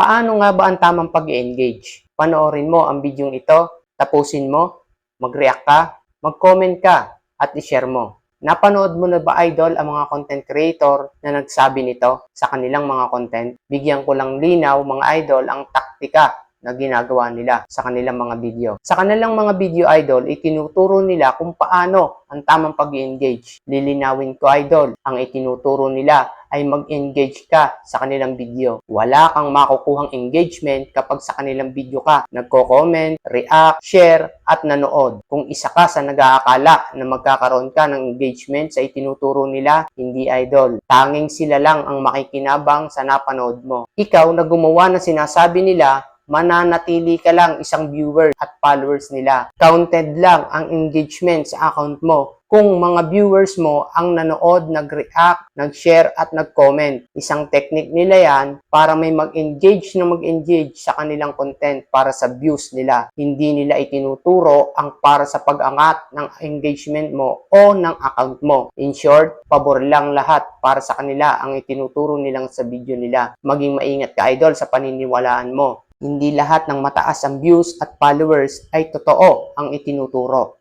Paano nga ba ang tamang pag-engage? Panoorin mo ang video ito, tapusin mo, mag-react ka, mag-comment ka, at i-share mo. Napanood mo na ba idol ang mga content creator na nagsabi nito sa kanilang mga content? Bigyan ko lang linaw mga idol ang taktika na ginagawa nila sa kanilang mga video. Sa kanilang mga video idol, itinuturo nila kung paano ang tamang pag-engage. Lilinawin ko idol, ang itinuturo nila ay mag-engage ka sa kanilang video. Wala kang makukuhang engagement kapag sa kanilang video ka nagko-comment, react, share, at nanood. Kung isa ka sa nag-aakala na magkakaroon ka ng engagement sa itinuturo nila, hindi idol. Tanging sila lang ang makikinabang sa napanood mo. Ikaw na gumawa ng sinasabi nila, mananatili ka lang isang viewer at followers nila. Counted lang ang engagement sa account mo kung mga viewers mo ang nanood, nag-react, nag-share at nag-comment. Isang technique nila yan para may mag-engage na mag-engage sa kanilang content para sa views nila. Hindi nila itinuturo ang para sa pag-angat ng engagement mo o ng account mo. In short, pabor lang lahat para sa kanila ang itinuturo nilang sa video nila. Maging maingat ka idol sa paniniwalaan mo. Hindi lahat ng mataas ang views at followers ay totoo ang itinuturo.